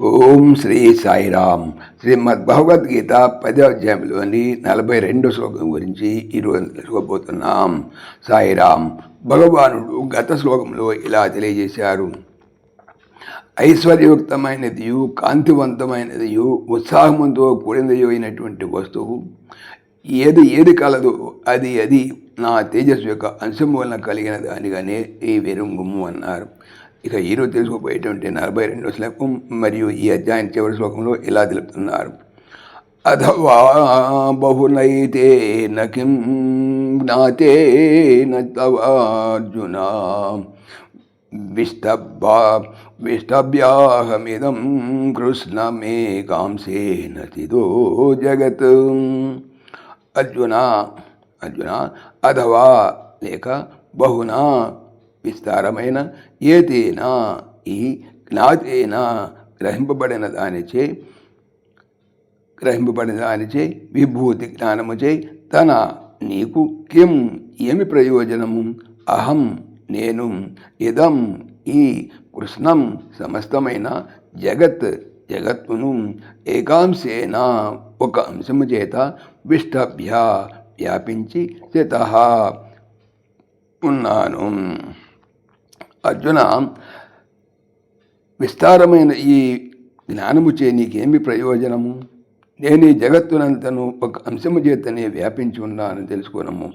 ఓం శ్రీ సాయిరామ్. శ్రీమద్ భగవద్గీత పదో అధ్యాయంలోని నలభై రెండు శ్లోకం గురించి ఈరోజు తెలుసుకోబోతున్నాం. సాయిరామ్ భగవానుడు గత శ్లోకంలో ఇలా తెలియజేశారు. ఐశ్వర్యయుక్తమైనదియు కాంతివంతమైనదియు ఉత్సాహంతో కూడినదియు అయినటువంటి వస్తువు. ఏది ఏది కలదు అది అది నా తేజస్సు యొక్క అంశం వలన కలిగిన దానిగానే ఈ విరుంగుము అన్నారు. ఇక ఈరోజు తెలుసుకోబోయేటువంటి నలభై రెండో శ్లోకం మరియు ఈ అధ్యాయం చివరి శ్లోకంలో ఇలా తెలుపుతున్నారు. అథవా బహునైతే నకిం జ్ఞాతే నవార్జున విష్టభా విష్టభ్యాహమిదం కృష్ణమేకాంశేన తిదో జగత్. అర్జున అర్జున అథవా లేక బహునా విస్తారమైన ఏతేనా ఈ జ్ఞాతేన గ్రహింపబడిన దానిచే గ్రహింపబడిన దానిచే విభూతి జ్ఞానముచే తన నీకు కిం? ఏమి ప్రయోజనము అహం నేను ఇదం ఈ కృష్ణం సమస్తమైన జగత్ జగత్తును ఏకాంశేన? ఒక అంశము చేత విష్టభ్య వ్యాపించి స్థిత ఉన్నాను. అర్జున విస్తారమైన ఈ జ్ఞానము చే నీకేమి ప్రయోజనము? నేను ఈ జగత్తునంతను ఒక అంశము చేతనే వ్యాపించి ఉన్నానని తెలుసుకున్నాము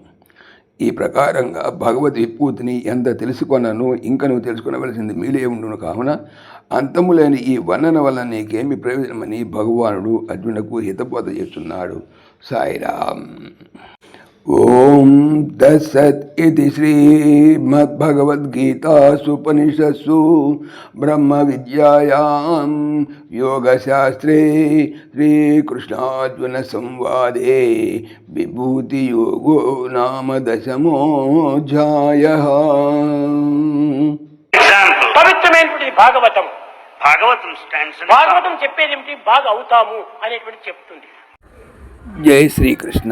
ఈ ప్రకారంగా భగవద్ విభూతిని ఎంత తెలుసుకొనను ఇంకా నువ్వు తెలుసుకునవలసింది మీలే ఉండును కావున అంతము లేని ఈ వర్ణన వల్ల నీకేమి ప్రయోజనమని భగవానుడు అర్జునకు హితబోధ చేస్తున్నాడు. సాయిరామ్. ఓం దశత్ ఇది శ్రీమద్భగవద్గీతాసుపనిషత్సు బ్రహ్మ విద్యాయాం యోగశాస్త్రే శ్రీకృష్ణార్జున సంవాదే విభూతియోగో నామ దశమోధ్యాయ. ఎగ్జాంపుల్ పవిత్రమైనటువంటి భాగవతం. భాగవతం స్టాండ్స్ భాగవతం చెప్పేది ఏమిటి బాగా అవుతాము అనేటువంటి చెప్తుంది. జై శ్రీకృష్ణ.